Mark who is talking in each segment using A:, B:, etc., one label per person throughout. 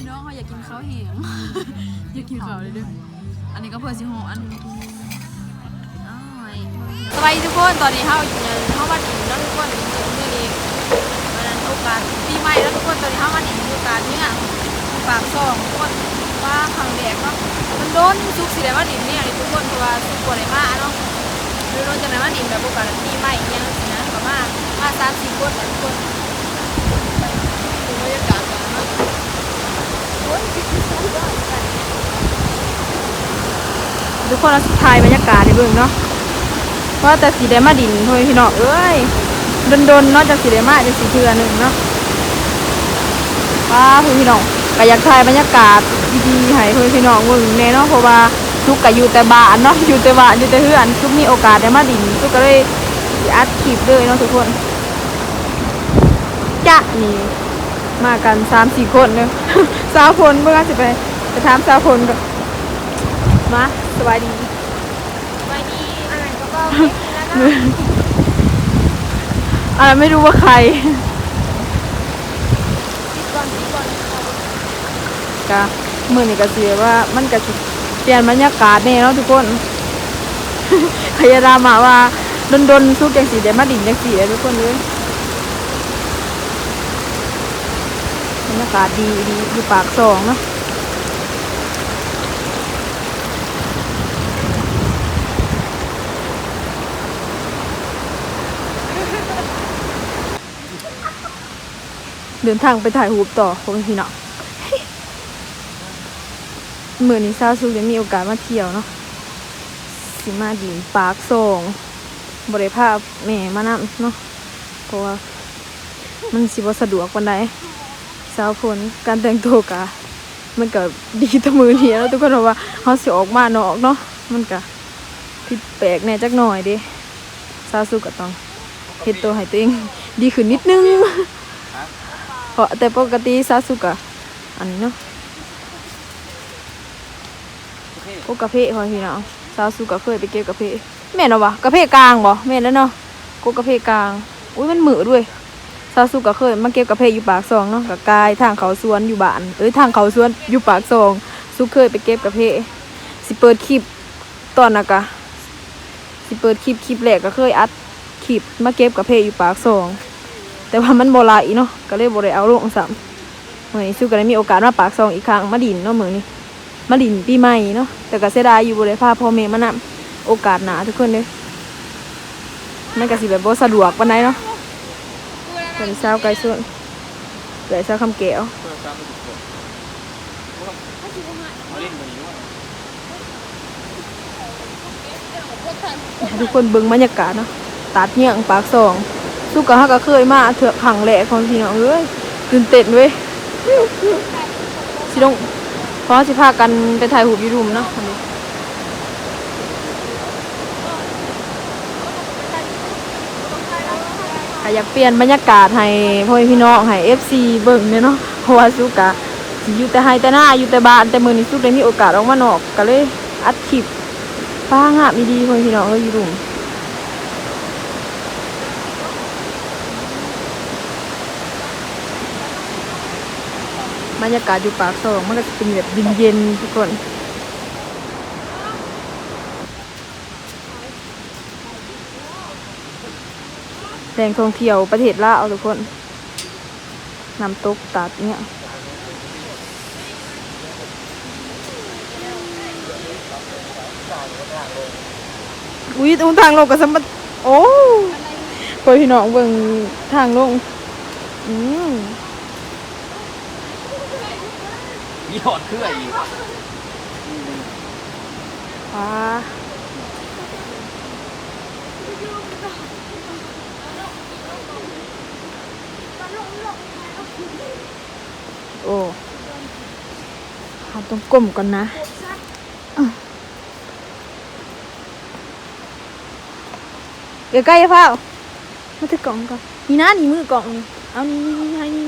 A: พี่น้องเขาอยากกินข้าวเหงอยากกินข้าวเลยเด้วยอันนี้ก็เพื่อสิโหอันอ้ายสวัสดีทุกคนตอนนี้เขาเขามาถึงแล้วทุกคนถึงมือนี้วันนั้นโอกาสปีใหม่แล้วทุกคนตอนนี้เขามาถึงโอกาสเนี่ยปากซองทุกคนว่าครั้งแรกเนาะมันโดนซุกสิได้ว่าดินเนี่ยนี่ทุกคนเพราะว่าซุกกว่าได้มาเนาะโดนจะไหนว่าดินแบบโอกาสปีใหม่อิหยังสินะประมาณมาสามสี่คนแต่ทุกคนดูบรรยากาศกันเนาะ ทุกคนเราสุดท้ายบรรยากาศในเบื้องเนาะเพราะแต่สีแดงมาดินพ่อแม่พี่น้องเอ้ยดนๆเนอกจากสีแดงมาจะสีเทือหนึ่งเนาะว้าพ่อแม่พี่น้องก็อยากถ่ายบรรยากาศดีๆให้พ่อแม่พี่น้องเบิ่งแน่เนาะเพราะว่าทุกก็อยู่แต่บ้านเนาะอยู่แต่บ้านอยู่แต่เฮือนทุกมีโอกาสได้มาดินทุกก็เลยอัดคลิปเลยเนาะทุกคนจะนี่ มากันสามสี่คนเนาะสาวคนเมื่อกี้จะไปไปถามสาวคนก่อนมาสบายดี
B: สวัสดีอาหารก็ก็ไม่กินแล้วก็
A: อะไรไม่รู้ว่าใคร
B: ปิดก่อนปิดก่อน
A: กะมือนี่ก็เสียว่ามันก็สิเปลี่ยนบรรยากาศแน่เนาะทุกคนพยายามมาว่าดนดนๆซุกจังสีเดี๋ยวมาดิ่งจังสีเลยทุกคนเลย บรรยากาศดีดีอยู่ปากซองเนาะเดินทางไปถ่ายรูปต่อพวกพี่เนาะเหมือนี้ซาซุกจะมีโอกาสมาเที่ยวเนาะสิมาดินปาร์คสองบริภาพแม่มานำเนาะเพราะว่ามันสิบสะดวกวันใด สาวผลการแต่งตัวกะมันก็ดีตะมือเนี้แล้วทุกคนบอกว่าเขาสิออกมานอกเนาะมันก็ผิดแปลกแน่จักหน่อยดิซาวซุก็ต้องเฮ็ดตัวให้ตัวเองดีขึ้นนิดนึงเพราะแต่ปกติซาวซุกก็อันนี้เนาะโอ้กาแฟพอพี่น้องสาสุก็เคยไปเก็บกาแฟแม่เนาะวะกาแฟกลางบ่แม่นแล้วเนาะกูกาแฟกลางอุ้ยมันมือด้วย สาสุก็เคยมาเก็บกาแฟอยู่ปากซองเนาะกับกายทางเขาสวนอยู่บ้านเอ้ยทางเขาสวนอยู่ปากซองสุเคยไปเก็บกาแฟสิเปิดคลิปตอนน่ะกะสิเปิดคลิปคลิปแรกก็เคยอัดคลิปมาเก็บกาแฟอยู่ปากซองแต่ว่ามันบ่หลายเนาะก็เลยบ่ได้เอาลงซ้ำมื้อนสุก็ได้มีโอกาสมาปากซองอีกครั้งมาดินเนาะมื้อนี้มาดินปีใหม่เนาะแต่ก็เสียดายอยู่บริภาพ่อแม่มานำโอกาสหนาทุกคนเลยมันก็สิแบบบ่สะดวกปานใดเนาะ เป็นสาวไก่ส่วนเหลือสาวคำแก้วทุกคนเบิ่งบรรยากาศเนาะตัดเหี่ยงปากซองสุกกะฮักก็เคยมาเถอกขังแหลกของพี่น้องเอ้ยตื่นเต้นเว้ยสิลงเพราะสิพากันไปถ่ายหูปยูรุมเนาะอันนี้ ก็อยากเปลี่ยนบรรยากาศให้พ่อพี่น้องให้เอฟซีเบิ่งเนี่ยเนาะเพราะว่าสุกะสิอยู่แต่ไฮแต่หน้าอยู่แต่บ้านแต่มือนี้สุกได้มีโอกาสออกมานอกก็เลยอัดคลิปป้างามดีพ่อพี่น้องเอ้ยอยูรุมบรรยากาศอยู่ปากซองมันก็จะเป็นแบบเย็นๆทุกคน หล่งท่องเที่ยวประเทศลาวทุกคนน้ำตกตัดเนี่ยอุ้ยตรงทางลงกับสมบัติโอ้พอพี่น้องเบิ่งทางลงอืม
C: มีหอดเครื่องอีก
A: ว้า โอ้หาตรงกลมก่อนนะอะเดี๋ยวใกล้จะเฝ้ามาถือกล่องก่อนนี่นะนี่มือกล่องนี่เอานี่นี่นี่ให้นี่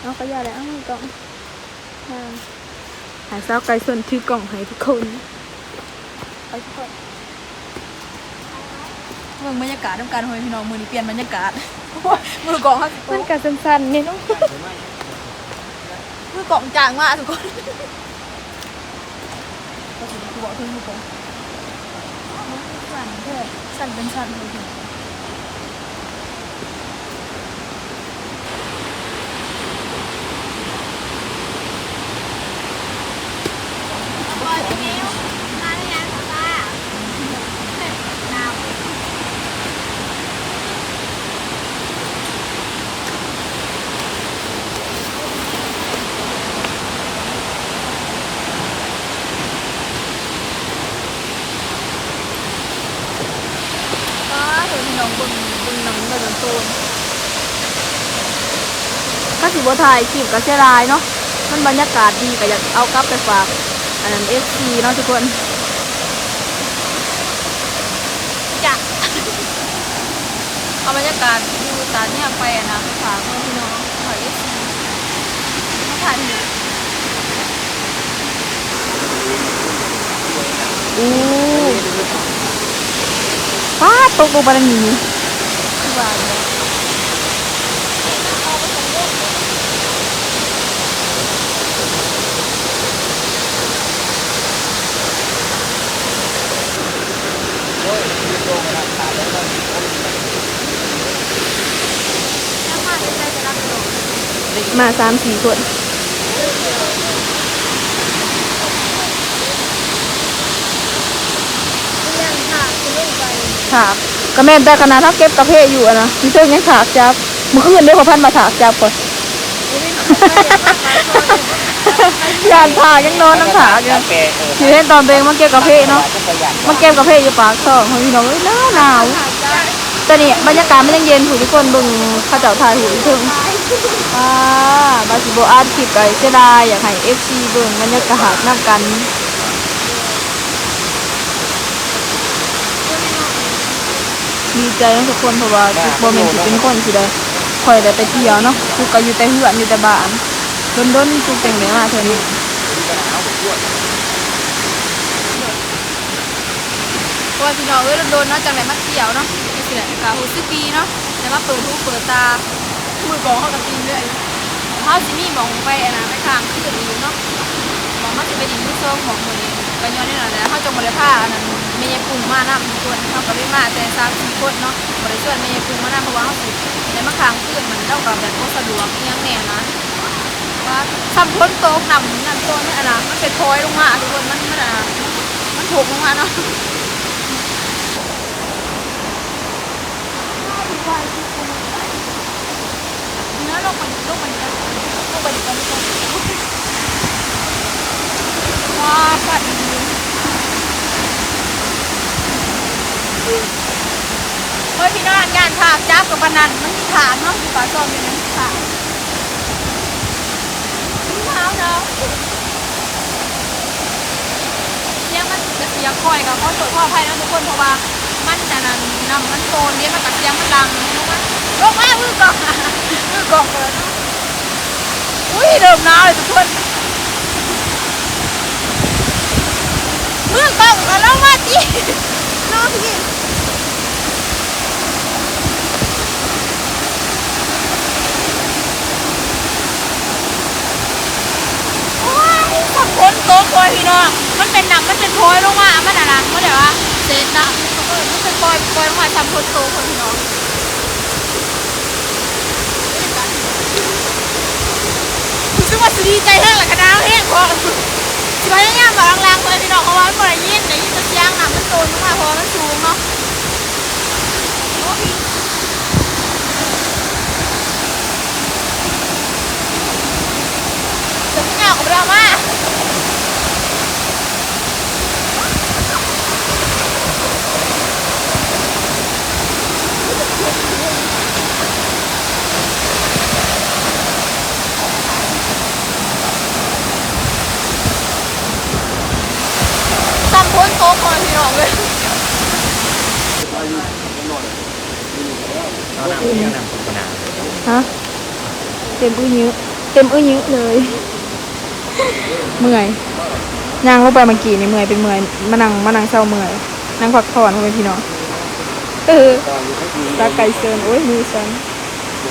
A: เอาขยะแล้วเอามือกล่องมาหายสาวไก่ส่วนถือกล่องให้ทุกคนไปทุกคนเมืองบรรยากาศต้องการให้พี่น้องมือนี้เปลี่ยนบรรยากาศมือกล่องครับมันกาสั้นๆนี่เนาะ คือกล่องจางมากทุกคนก็ถือตัวขึ้นทุกคนสั่นเถอะสั่นเป็นสั่นเลยที
B: บอยพี่นิ้วมาได้ยังป้าหนาว
A: ก็เห็นน้องบนบน น้ำกระโดนโซนถ้าสิบถ่ายคลิปก็เสียดายเนาะมันบรรยากาศดีก็อยากเอากลับไปฝากอันนั้นเอฟซีเนาะทุกคน
B: จ้ะ
A: เอาบรรยากาศดูตาเนี่ยไปอะนะไปฝากเพื่อนพี่น้องฝากเอฟซีมาถ่ายหนึ่งอู้ป้าดตกลงไปแล้วนี่คือ ว่าเนี่ย
C: โอ้ยมีโตกระดาษขาดแล้วก็
B: แล้วมาจะได้จะรับลง
A: มาสามสี่คน
B: เรื่องค่ะคุณลู กไป
A: ถากก็แม่นแต่ขนาดถ้าเก็บกระเพาะอยู่อะนะมีเพิ่งยังถากจับเมื่อคืนได้พอพันมาถากจับก่อนยานถากยังนอนน้ำถากอยู่
C: แปะเออ
A: ทีเห็นตอนเบงมาเก็บกระเพาะเนาะ
C: จะประหยัด
A: มาเก็บกระเพาะอยู่ปากซองเขาพี่น้องเอ้ยหนาวหนาวแต่นี่บรรยากาศมันยังเย็นหูทุกคนเบิ่งเข้าเจ้าถ่ายหูอีกเพิ่งอ่าบาสิโบอาร์ตคลิปไก่เสียดายอยากให้เอฟซีเบิ่งบรรยากาศน้ำกัน ดีใจนะทุกคนเพราะว่าทุกโมเมนต์ที่เป็นคนที่ได้คอยได้ไปเที่ยวเนาะทุกก็อยู่แต่เหือนอยู่แต่บ้านดนดนๆทุกแต่งเลยมาเท่านี้เพราะว่าพี่น้องเอ้ยโดนๆเนาะจังไหนมาเที่ยวเนาะนี่สิแหละก็รู้สึกดีเนาะแต่มาเปิดหูเปิดตามือบอกเขากับตีนเลยเฮาสิมีหมองไปอันนะไปข้างคือจะดีเนาะหมองเฮาสิไปดินที่ซ่องหมองมื้อนี้ ก็ย้อนนี่แหละเฮาจงบ่ได้พาอันนั้นแม่ยายปุ่งมานำทุกคนเฮาก็ได้มาแต่3 4คนเนาะบ่ได้ชวนแม่ยายปุ่งมานำเพราะว่าเฮาสิได้มาค้างคืนมันเจ้าก็แบบบ่สะดวกอิหยังแน่นะว่าซ้ำพ้นโต๊ะนำนั่นโต๊ะนี่อันน่ะมันเป็นพลอยลงมาทุกคนมันมันอะมันถูกลงมาเนาะเนื้อลงมันลงมันนะลงไปดิบกัน ว้าสัตว์เฮ้ยพี่น้องงานถากจับกับปนันมันมีถากเนาะอยู่ปากซอยมีนั้นถากเท้าเนาะเสียงมันจะเสียงคอยกับข้อสดข้อภัยนะทุกคนเพราะว่ามันจะนั่นนำมันโซนเนี้ยมันกับเสียงมันดังลงมลงมามือกองมือกองเลยเนาะอุ้ยเริ่มหนาวเลยทุกคน มือกองกันแล้วมาจีน้องพี่โอ้ยสับคนโต๊ะคอยพี่น้องมันเป็นหนังมันเป็นพลอยลงมา มันอะนะมันเดี๋ยวว่าเศษหนังเออมันเป็นปลอยปลอยลงมาสับคนโตคอยพี่น้องซึ่งว่าสิดีใจแห้งหลักกระดาวแห้งพอ พยายามบอกลางๆเลยพี่น้องเพราะว่ามันบ่ได้ยินได้ยินแต่เสียงน่ะมันโตนลงมาเพราะว่ามันสูงเนาะไม่เหงากับเรามาก ซ้ำพ้นโต๊ะคอยพี่น้องเลย
C: เอาหนังเรียงหนังโฆษณา
A: ฮะ เต็มอื้อยื้อเต็มอื้อยื้อเลย เมื่อยย่างลงไปเมื่อกี้นี่เมื่อยเป็นเมื่อยมานั่งมานั่งเศร้าเมื่อยนั่งพักผ่อนเขาเป็นพี่น้องเออตาไก่เซินโอ้ยมือฉัน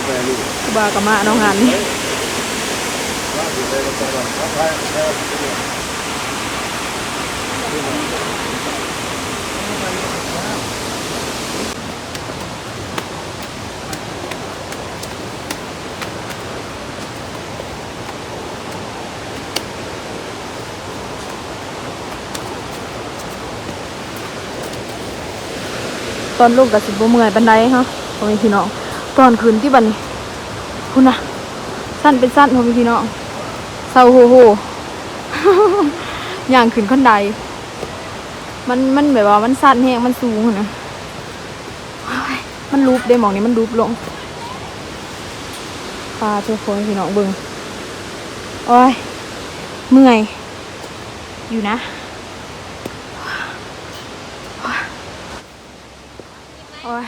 C: บาก
A: ครูบากะมะน้องหัน ตอนลงกับสิบโเมื่อยบันไดฮะพ่อแม่พี่น้องตอนคืนที่บันคุณนะสั้นเป็นสั้นพ่อแม่พี่น้องเศร้าโหโหย่างขึ้นขั้นใด มันมันแบบว่ามันสั้นแห้งมันสูงอะนะมันรูปได้หมองนี้มันรูปลงพาทุกคนพี่น้องเบิ่งโอ้ยเมื่อยอยู่นะ โอ้ย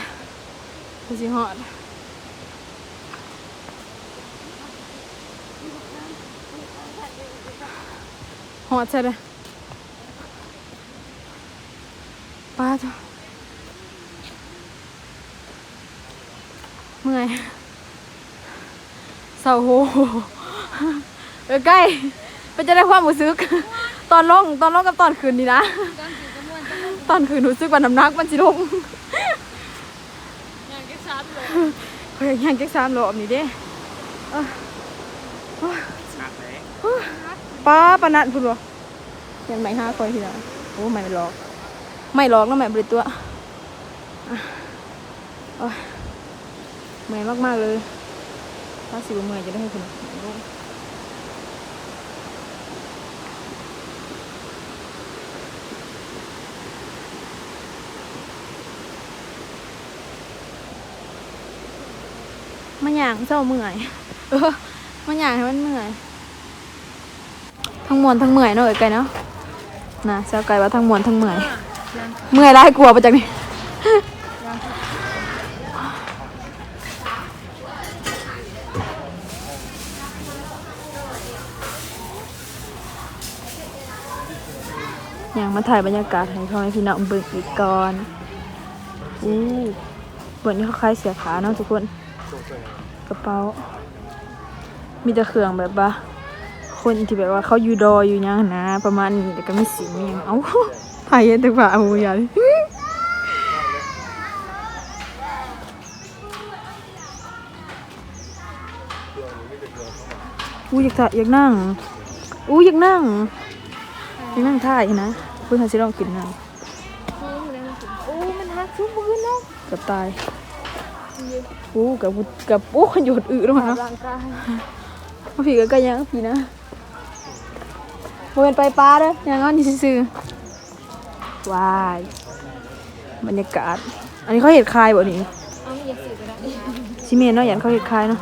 A: คือสิหอดหอดใช่เลยป้าจ้ะเมื่อยเศร้าโหเออใกล้เป็นจะได้ความรู้สึก ตอนลงตอนลงกับตอนคืนนี่นะ ตอนคืนรู้สึกว่าน้ำหนักมันสิลง
B: ที่ซับเลย
A: เฮ้ยยังแก๊กสามรอบนี่เด้เอ้อ
C: หนักเลย
A: ป้าปานนันพูดบ่ยังไม่ห้าคอยทีละโอ้ไม่หลอก ไม่หลอกนะไม่บริตัวอะโอ้ยเมื่อยมากๆเลยถ้าสิบเมื่อยจะได้ให้คุณ มันอย่างเจ้าเมื่อย เออมันอย่างให้มันเมื่อย ทั้งมวนทั้งเมื่อยเนาะเอ้ยไก่เนาะนะเจ้าไก่ว่าทั้งมวนทั้งเมื่อย เมื่อยได้กลัวไปจากนี้อย่างมาถ่ายบรรยากาศให้พ่อแม่พี่น้องเบิ่งอีกก่อนอู้เบิ่งนี่เขาคล้ายเสียขาเนาะทุกคน กระเป๋า มีแต่เครื่องแบบว่า คนที่แบบว่าเขาอยู่ดอยอยู่หยังนะ ประมาณนี้แต่ก็มีสีมีหยังเอ้าไผ่แต่ว่าเอาอย่าเลยอู้อยากถ่ายอยากนั่งอู้อยากนั่งอยากนั่งถ่ายนะเพื่อนเขาจะลองกินนั่ง
B: โอ้มันฮักชุ่มพื้นเนาะ
A: เกับตาย อู้กับกับอู้ขยดอึแล้วมันเนาะ
B: ร่างกาย
A: มาผีก็กยังผีนะโมเป็นไปปลาเด้อยังงั้นนี่ซื่อๆวายบรรยากาศ อันนี้เขาเห็ดคายบ่นี่
B: เอาไม่อยากสื่อก็ได้
A: ชิเมนเนาะยันเขาเห็ดคายเนาะ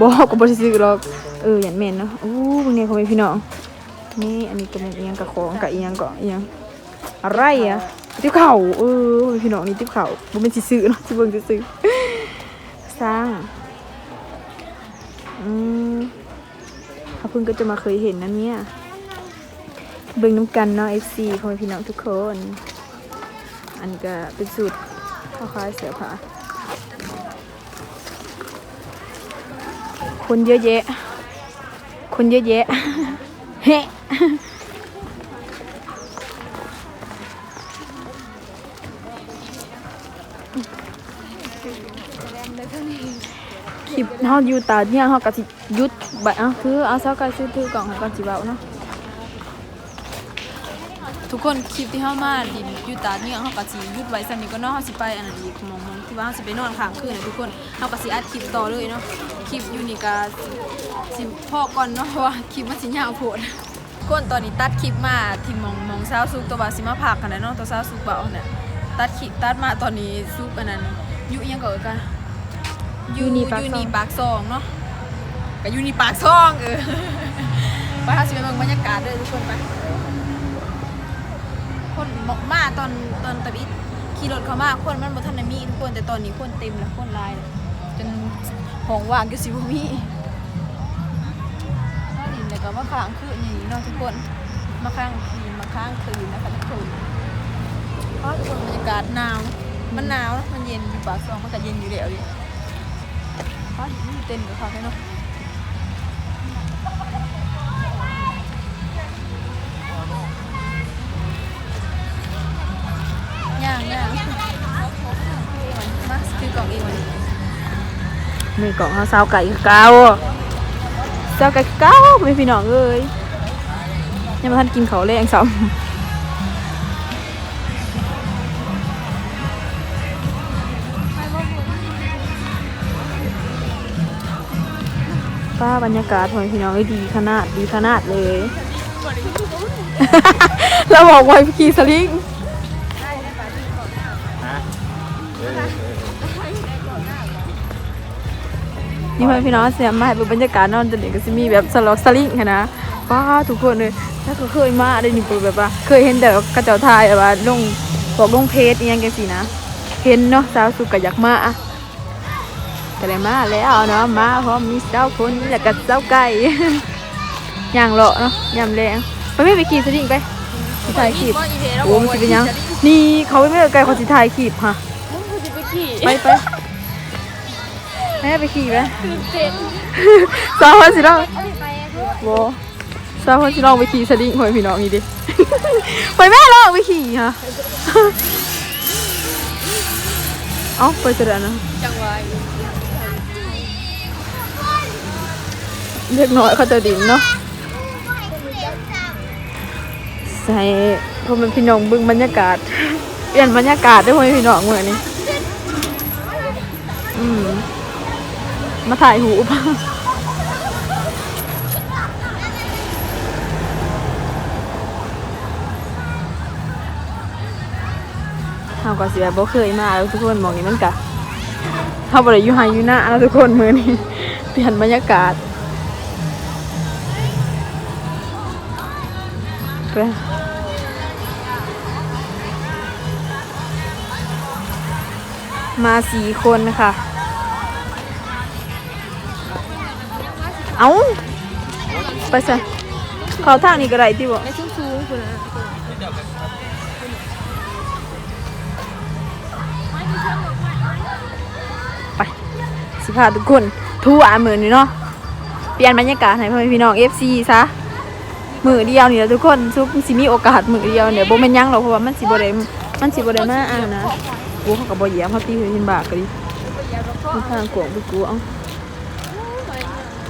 A: บอกกับบริซื้อหรอกเออยันเมนเนาะอู้พวกนี้เขาเป็นพี่น้องนี่อันนี้ก็เป็นเอียงกับของกับเอียงก็เอียงอะไรอะติ๊บเข่าเออเป็นพี่น้องนี่ติ๊บเข่าบ่เป็นสิซื้อเนาะสิเบิ่งซื้อๆสร้าง อืม เขาเพิ่งก็จะมาเคยเห็นนะเนี่ยเบิ่งน้ำกันเนาะ FC ขอพี่น้องทุกคน อันก็เป็นสูตรข้าวคล้าเสือผ้าคนเยอะแยะ คนเยอะแยะ เฮ้ คลิปเฮาอยู่ตาเนี่ยเฮาก็สิหยุดบัดเอ้าคือเอาซะก็ซื้อถือกล่องให้ก่อนสิเว้าเนาะทุกคนคลิปที่เฮามาดินอยู่ตาเนี่ยเฮาก็สิหยุดไว้ซั่นนี้ก็เนาะเฮาสิไปอันนั้นอีกมองมองที่ว่าเฮาสิไปนอนค้างคืนนะทุกคนเฮาก็สิอัดคลิปต่อเลยเนาะคลิปอยู่นี่ก็สิพอก่อนเนาะเพราะว่าคลิปมันสิยาวโพดทุกคนตอนนี้ตัดคลิปมาที่มองมองเช้าสุกตัวว่าสิมาพักกันแล้วเนาะตัวเช้าสุกเบาเนี่ยตัดคลิปตัดมาตอนนี้สุกอันนั้นยู่อิหยังก็เอ่ยกัน ยูนีปากซองยูนีปากซองเนาะกับยูนีปากซองเออไปหาสิไปเบิ่งบรรยากาศเลยทุกคนไปคนบอกมาตอนตอนตะบิดขี่รถเขามาคนมันบ่ทันได้มีทุกคนแต่ตอนนี้คนเต็มแล้วคนหลายแล้วจนห้องว่างก็สิบ่มีถ้าดินแล้วก็มาค้างคืนอย่างนี้เนาะทุกคนมาค้างคืนมาค้างคืนนะคะทุกคน เพราะทุกคนบรรยากาศหนาว มันหนาวนะมันเย็นอยู่ปากซองมันก็เย็นอยู่แล้วดิ có những gì tin được thôi phải không? Nha nha. Max kêu còn yêu này. Mình còn sao cày cao à? sao cày cao? Mấy phi nọ ơi nhưng mà thanh kim khẩu lên anh xong ป้าบรรยากาศของพี่น้องเอ้ยดีขนาดดีขนาดเลย เราบอกไว้ขี่สลิง
C: ฮะเออเออ
A: นี่เพื่อนพี่น้องเสียมาให้เป็นบรรยากาศนอนจะเด็กก็จะมีแบบสล็อกสลิงค่ะนะป้าทุกคนเลยถ้าก็เคยมาได้นี่เปิดแบบว่า เคยเห็นแต่กระเจ้าทายแบบว่าลงบอกลงเพจอหยังกันสินะ เห็นเนาะสาวสุกก็อยากมาอะ ก็เลยมาแล้วเนาะมาพร้อมมีสาวคนแล้วก็สาวไก่ย่างเลาะเนาะยำแรงไปไม่ไปขี่สลิงไปสิถ่ายคลิปโอ้มันสิเป็นยังนี่เขาไม่ไปไกลเขาสิถ่ายคลิปฮะ
B: ไป
A: ไปไปให้ไปขี่ไหมสาวคนสิเรา
B: ไป
A: โบสาวคนสิเราไปขี่สลิงหอยพี่น้องนี่ดิไปแม่ลองไปขี่ฮะเอ้าไปเสร็จแล้นะ
B: จังหวะ
A: เล็กน้อยเขาจะดิ่งเนาะใส่พอมันพี่น้องบึงบรรยากาศ เปลี่ยนบรรยากาศได้ไหมพี่น้องเหมือนนี้อืมมาถ่ายหูปะเฮาก็สิแบบบ่เคยมาแล้วทุกคนมองนี้มันกะเฮาบ่ได้อยู่ไฮอยู่หน้าแล้วทุกคนมือนี้เปลี่ยนบรรยากาศ ไปมาสี่คนค่ะ เอาไปซะเขาทางนี้ก็ได้ที่บ
B: อ้สูงสูงคนนั้น
A: ไป สิพาทุกคนทั่วมือนี่เนาะ เปลี่ยนบรรยากาศให้พ่อพี่น้อง FC ซะ มือเดียวนี่แหละทุกคนซุปสิมีโอกาสมือเดียวเนี่ยบ่แม่นหยังหรอกเพราะว่ามันสิบ่ได้มันสิบ่ได้มาอ่านนะกูเขาก็บ่เหยียบเขาตีเหินบากก็ดิมีทางกวางไปกูเอา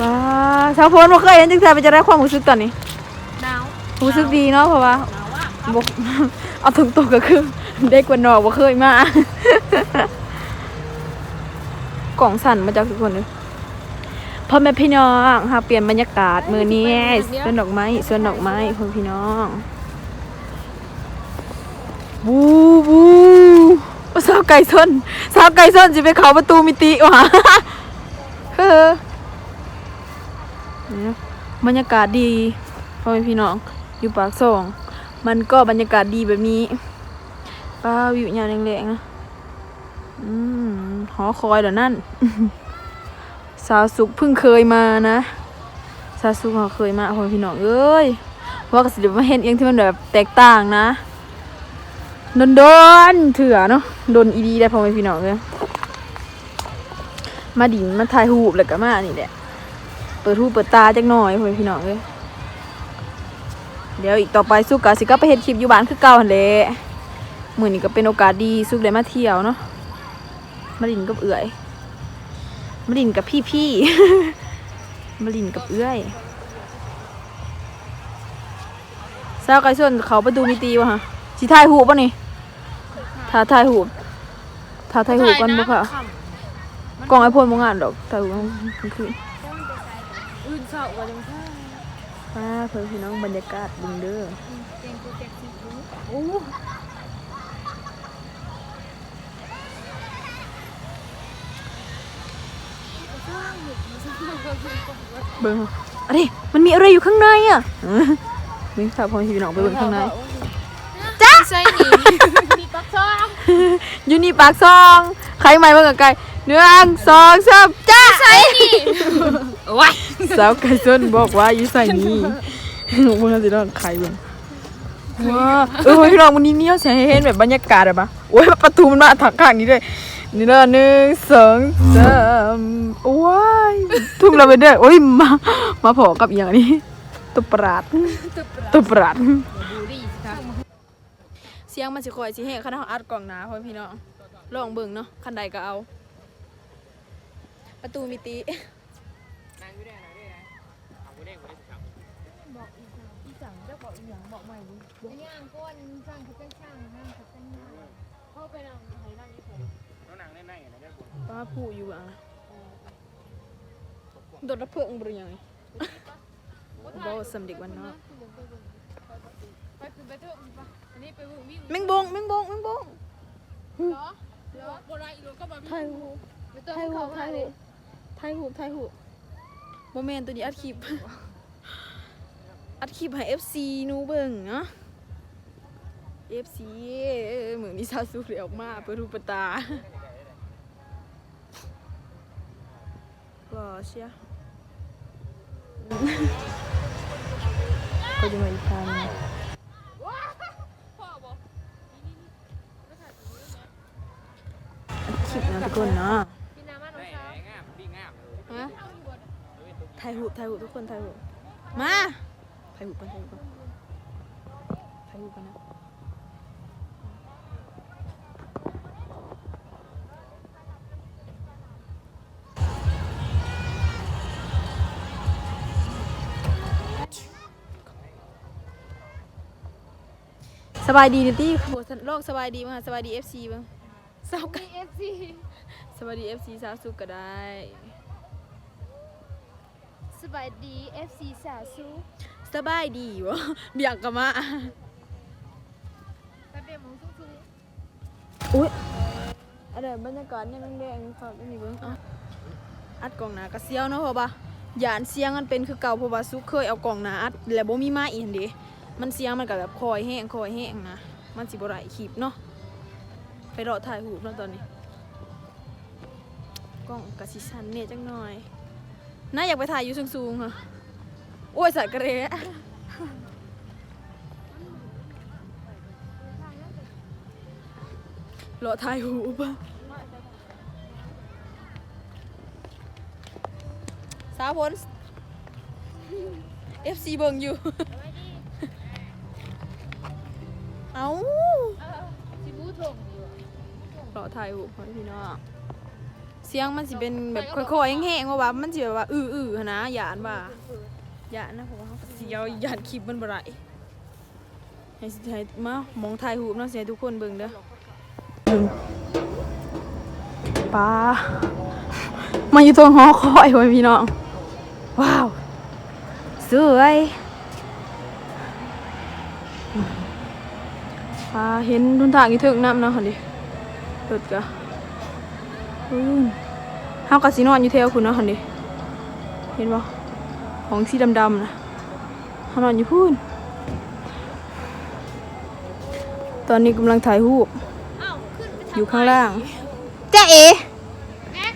A: ว้าชาวโพนบ่เคยเห็นจังซี่เป็นจะได้ความรู้สึกตอนนี้
B: หนาว
A: รู้สึกดีเนาะเพราะว่าบ่เอาตรงๆก็คือเด็กกว่านอกบ่เคยมากล่องสั่นมาจากทุกคนเลย พ่อแม่พี่น้องค่ะเปลี่ยนบรรยากาศมือนี้สวนดอกไม้สวนดอกไม้พ่อพี่น้องบูบูสาวไก่ส้นสาวไก่ส้นจะไปเขาประตูมิติวะเฮ้อเนี่ยบรรยากาศดีพ่อแม่พี่น้อง อยู่ปากซองมันก็บรรยากาศดีแบบนี้ป้าวิวยามแรงๆนะอืมหอคอยเหรอนั่น สาวสุกเพิ่งเคยมานะสาวสุกเขาเคยมาโอ้ยพี่น้องเอ้ยเพราะว่ากสิเดี๋ยวมาเห็นเองที่มันแบบแตกต่างนะโดนโดนๆเถื่อเนาะโดนอีดีได้พอไหมพี่น้องเลยมาดินมาถ่ายหูปแล้วก็มานี่แหละเปิดหูเปิดตาจักหน่อยพอไหมพี่น้องเลยเดี๋ยวอีกต่อไปสุกกะสิก็ไปเห็นคลิปอยู่บ้านคือเก่าหั่นแหละมื้อนี้ก็เป็นโอกาสดีสุกได้มาเที่ยวเนาะมาลินกับเอื่อย มาลินกับพี่พี่มาลินกับเอื้อยสาวไก่ส่วนเขาประตูมิตีวะฮะสิถ่ายหูป่ะนี่ถ้าถ่ายหูถ้าถ่ายหูกันบ่ค่ะกล้องไอโฟนบ่งานดอกถ่ายหูกลางคืน
B: อื่นเสาร์ว่าจังซ่า
A: ป้าเพิ่นพี่น้องบรรยากาศดึงเด้อ
B: เก่งกูเจ็กสิกู
A: โอ้ เบิ่งอะดิมันมีอะไรอยู่ข้างในอะเบิ่งถ้าพ่อพี่น้องไปเบิ่งข้างใน
B: จ้าใส่นี่มีปักซอง
A: อยู่นี่ปากซอง ใครไม่เบิ่งกับไก่หนึ่งสองสามจ้า
B: ใส่นี่ว้าย
A: สาวไก่ส้นบอกว่าอยู่ใส่นี่พวกนั้นสิน้องใครเบิ่งว้าเออพี่น้องวันนี้เนี่ยเสียเห็นแบบบรรยากาศอะปะโอ้ยประตูมันมาถักข้างนี้เลย นี่เด้อหนึ่งสองสามว้ายทุ่งลาเวนเดอร์โอ้ยมามาพอกับอย่างนี้ตุปราดตุปราด
B: บูรี่ค่ะ
A: เสียงมันสิคอยสิแห้งคันเฮาอัดกล่องหนาพ่อพี่น้องลองเบิ่งเนาะคันใดก็เอา ประตูมิติ
C: นางอยู่ได้นางได้นะเอากูได้กูได้สิครับ
A: บอกอีจังอีจังจะบอกอีหยังบอกใหม่ดิ
B: อันนี้อ่างก้นช่างเขาเป็นช่างช่างเขาเป็นช่างเข้าไปนั่งให้นั่งนี่ผม
C: น้องนางได้ไหนนะได้กู
A: ป้าผู้อยู่อะโดดระเพิงบริยังไงบอสำเด็กวันเนาะ
B: ไปคือไปเถอะไปอันนี้ไปวิ่งวิ่ง
A: แมงบงแมงบงแมงบง
B: เหรอเหรอโบราณอีโรก็มา
A: ถ่ายหูป
B: ไปเติม
A: ถ่ายหู
B: เขา
A: ป
B: มา
A: ถ่าย
B: เล
A: หู
B: ย
A: ปถ่ายหูปถ่ายหูปโมเมนต์ตัวนี้อัดคลิปอัดคลิปให้ FC หนูเบิ่งเนาะ FC เหมือนนิซาสุเลยออกมาเปิดรูปตา ก็เชียก็จะมาอีกทางหนึ่ง
B: พ่อบอก
A: คลิปนะทุกคนเนาะ
B: พี่น้ำมาน้อ
C: ได้
B: งสาว
C: งามดีงามเลย
A: ฮะ
B: เอาอยู่บน
A: ถ่ายหูปถ่ายหูปทุกคนถ่ายหูปมาถ่ายหูปกันถ่ายหูปกันถ่ายหูปกันนะ สบายดีนิตี้ขบวนโลกสบายดีมั้งสบายดี FC บ้างเศร้ากัน
B: มีเอฟซี
A: สวัสดี FC สาวสุกก็ได้
B: สบายดีเอฟซีสาวซู
A: สบายดีวะเบียงกันมา
B: ไปเปลี่ยนมองซุ้งซุ้ง
A: อุ้ยอะไรบรรยากาศเนี่ยแดงๆฝากอันนี้เบิ้งอะอัดกล่องหนากระเซียวเนาะเพราะว่าหยานเสียงมันเป็นคือเก่าเพราะว่าซุกเคยเอากล่องหนาอัดแล้วบ่มีไม้อีกหั่นเด้ มันเสียงมันก็แบบคอยแห้งคอยแห้งนะมันสิบได้คลิปเนาะไปรอถ่ายรูปเนาตอนนี้กล้องกระสิชันเนี่ยจังหน่อยน่าอยากไปถ่ายอยู่สูงๆค่ะโอ้ยใส่กระเระรอถ่ายรูปะสาวพล FC เบิ่งอยู่ เอา
B: ชิบูถงอยู่
A: รอถ่ายรูปให้พี่น้องเสียงมันสิเป็นแบบค่อยๆแห้งๆว่าว่ามันสิแบบว่าอื้อๆหั้นนะหยานว่าหยานนะเพราะว่าเขาสิเอาหยานคลิปมันบ่ได้ให้สิให้มามองถ่ายรูปเนาะสิให้ทุกคนเบิ่งเด้อเบิ่งปลามาอยู่ตรงหอคอยไว้พี่น้อง ว้าว สวย ปลาเห็นทุนทางอีถึงน้ำเนาะค่ะดิเปิดกะอืมเฮากะสินอนอยู่แถวคุณเนาะค่ะดิเห็นบ่ของสีดำๆนะเฮานอนอยู่พูนตอนนี้กำลังถ่ายรูป
B: อ้าวขึ้นไปทำ
A: อยู่ข้างล่างจ้าเอ
B: แม่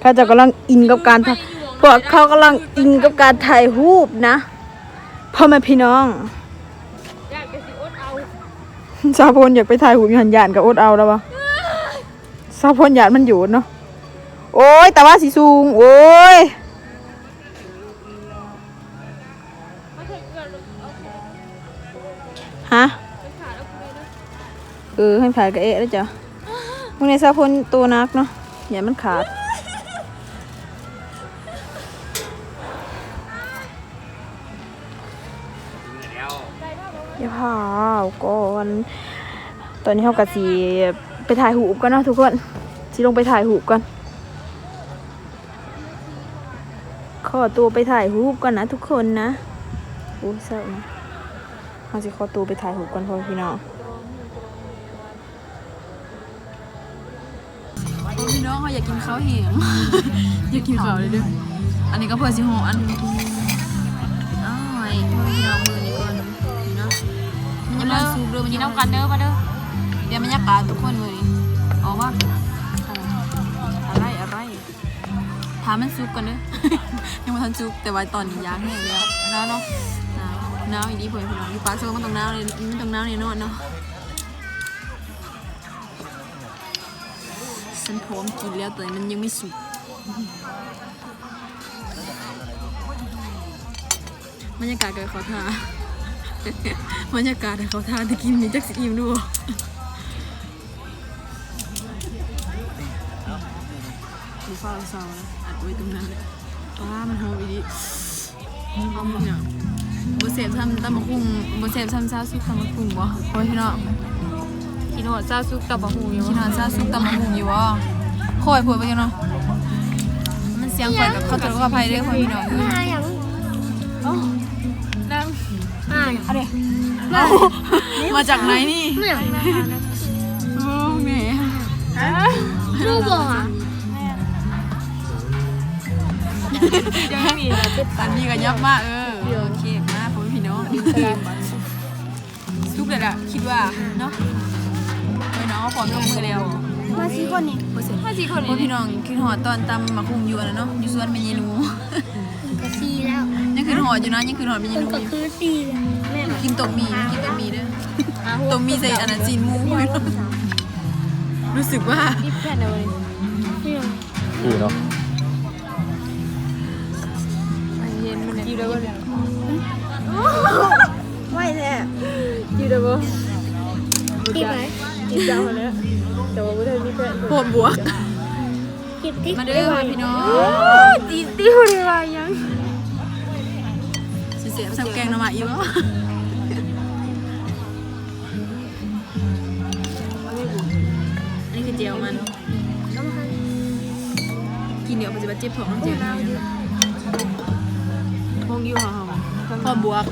A: เขาจะกำลังอินกับการถ่าย พวกเขากำลังอินกับการถ่ายรูปนะพ่อแม่พี่น้อง
B: อยากจะสิอดเอา
A: สาวพลอยากไปถ่ายรูปอยู่หันยานกับอดเอาแล้ววะสาพลยานมันอยู่เนาะโอ้ยแต่ว่าสีสูงโอ้ยฮะเออให้ผ่ายกับเอะแล้วจ้ะมึงในสาพลตัวนักเนาะอย่ามันขาด อย่าพาวก่อนตอนนี้เขากะสีไปถ่ายหูปกันนะทุกคนสิลงไปถ่ายหูปกันขอตัวไปถ่ายรูปก่อนนะทุกคนนะโอ้เศร้านะเขาสิขอตัวไปถ่ายรูปก่อนพ่อพี่น้องพี่น้องเขาอยากกินข้าวเหงอยากกินข้าวเลยด้วยอันนี้ก็เพื่อสิหออัน มันจะมาซูบเด้อมันจะน้ำกันเด้อมาเด้อเดี๋ยวบรรยากาศทุกคนมือนี้ออกว่าอะไรอะไรถามมันซุปกันเด้อยังไม่ทันซุปแต่ว่าตอนนี้ย่างแห้งแล้วแล้วเนาะนาวหนาวอีดีเพื่อนพี่น้องอยู่ปากโซ่มันต้องหนาวเลยมันต้องหนาวแน่นอนเนาะฉันพร้อมกินแล้วแต่มันยังไม่สุกบรรยากาศเกิดขอทา บรรยากาศให้เขาทานตะกินนี่จักสิอิ่มดูดูฟ้าเศร้านะอัดไว้ตรงนั้นเลยว้ามันหอมอีดีหอมเนี่ยบ่เสพทำตำบักหุ่งบ่เสพทำซาซุกตำบักหุ่งบ่โอ้ยพี่น้อง
B: กินหอดซาซุกตับะหูอยู่
A: กินอาหารซาซุกตำบักหุ่งอยู่บ่คอยพูดไปอยู่เนาะมันเสียงไฟกับเขาตะลุกอภัยเด้อพ่อพี่น้องา
B: อย่างอะไร
A: มาจากไหนนี่
B: ไม่อย่าง
A: โอ้แม่
B: รูปบ่อะ
A: ยังมีอันนี้ก็ยับมากเออโอเคมากพ่อพี่น้องดินเต็มทุกเลยล่ะคิดว่าเนาะไปน้องพร้อมลงมือแล้ว
B: มาสี่คนนี่
A: มาสี่คนพ่อพี่น้องคิดหอดตอนตำมาคุมอยู่นะเนาะอยู่สวนเมยนู
B: ก็สี่แล้ว
A: ยัง คือหอดอยู่นะยังคือหอดเมย
B: คน
A: นู
B: ก็คือสี่แล้วแม่
A: กินตกมีกินแต่มีเด้อตกมีใส่อันนั้นจีนหมูพ่อพี่น้องรู้สึกว่า
B: ดิบแค่ไหนวะนี่
C: คือเนาะ
A: เย็นมันอยู่ได้บ่เนี่ย
B: ไหวแท้
A: อยู่ได้บ่
B: กินไหม
A: กินเจ้าแล้วแต่ว่าบ่ได้มีแฟนโหดบวก
B: กินติ๊ก
A: มาเด้อพี่น้อง
B: ตีติ้วเลยว่ายัง
A: สิ เสียบสับแกงหน่อไม้อีบ่อันนี้คือเจียวมัน กินเดี๋ยวมันจะมาเจ็บท้องน้ำเจ็บห้องอยู่ห่างๆพอบวก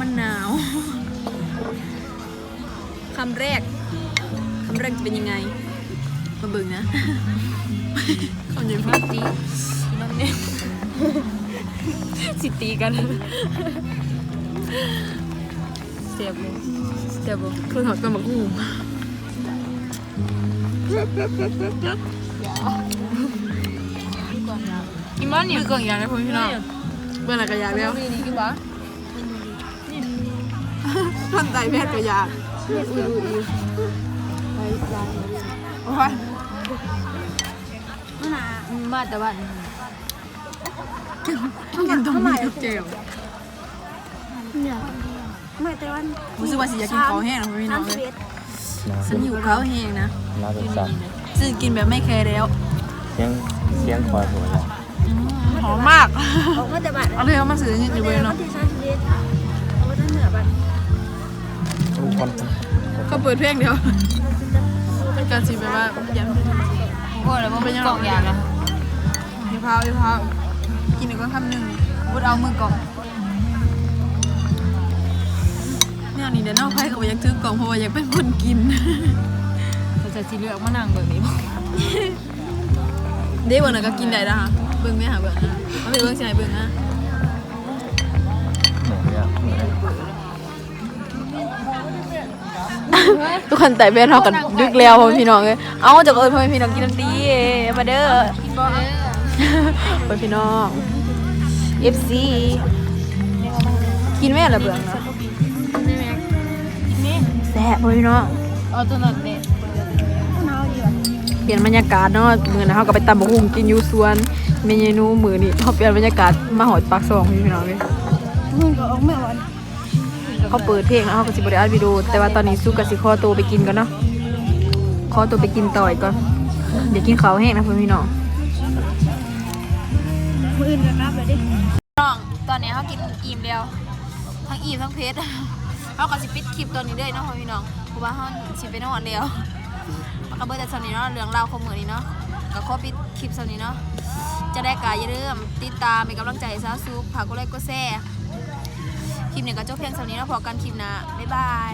A: มันหนาวคำแรกคำแรกจะเป็นยังไง มาเบิ่งนะ คำใหญ่มากตีน้ำเนี่ยสิตีกัน เสียบเลยเสียบบ่เครื่องหอดตัวหมักหูกินบ้านเนี่ยกล่องยางนะพ่อพี่น้องเบื่อหนักกระยากแล้ว
B: นี่นี่กินบ่
A: ท่านไตแพทย์กระยากโอ้ย
B: มาแต่ว่า
A: กินต้มมีกับเจล
B: เนี่ยมาแต่ว่า
A: รู้สึกว่าสิอยากกินข้าวแห้งนะพ่อพี่น้องเลยฉันหิวข้าวแห้งนะ
C: น่าสงสาร
A: ซึ่งกินแบบไม่แคร์แล้ว
C: เสียงเสียงคอยหัวเราะ
A: หอมมาก
B: ออกมาแต่บ้าน
A: เอาเลยเอามาสื่อนิดอยู่เลยเนาะ
B: ที่ชาชีวิตเอามาตั้งเหนือบ้าน
C: ทุกคน
A: ก็เปิดเพลงเดียวเป็นการสิแบบว่าอย่าง
B: โอ้แล้วมันเป็นกล่องยางนะ
A: มีพาวมีพาวกินอีกก็คำหนึ่งวุดเอามือกล่องเนี่ยนี่เดี๋ยวนอกไพ่เขาอยากถือกล่องเพราะว่าอยากเป็นคนกิน
B: เราจะสีเหลืองมานั่งแบบนี้บ่
A: เด้เบิ่งน่ะก็กินได้นะคะเบิ่งแม่หาเบิ่งนะเอาไปเบิ่งสิให้เบิ่งนะทุกคนแต่เบนเฮากันดึกแล้วพ่อพี่น้องเอ้ยเอ้าจากเอิญพ่อพี่น้องกินน้ำดีมาเด้อ
B: กินบ่เออ
A: พ่อพี่น้อง FC กินแม่ละเบื่องนะแซ่บพ่อพี่น้อง
B: เอาตัวนั้นเนี่ย
A: เปลี่ยนบรรยากาศเนาะมื้อนะเฮาก็ไปตำบักหุ่งกินอยู่สวนเมนูมื้อนี้เฮาเปลี่ยนบรรยากาศมาหอดปากซองพี่น้องเอ้ย
B: มึงก็ออกไม่วัน
A: เขาเปิดเพลงแล้วเขาก็สิบริอัดวิดีโอแต่ว่าตอนนี้สู้กับสิขอตัวไปกินก่อนเนาะขอตัวไปกินต่อยก่อนเดี๋ยวกินข้าวแห้งนะเพื่อนพี่น้อง
B: มืออื่นก็กลับเลยดิ
A: น้องตอนนี้เขากินอิ่มแล้วทั้งอิ่มทั้งเพชรเขาก็สิปิดคลิปตอนนี้เลยเนาะพี่น้องเพราะว่าเขาสิไปนอนแล้วก็เบิดแต่ตอนนี้เนาะเรื่องราของมือนี้เนาะก็ขอปิดคลิปตอนนี้เนาะจะได้กาอย่าลืมติดตามเป็นกำลังใจซาซุกฝากกดไลค์กดแชร์คลิปนี้ก็จบเพียงเท่านี้แล้วพอกันคลิปน้าบ๊ายบาย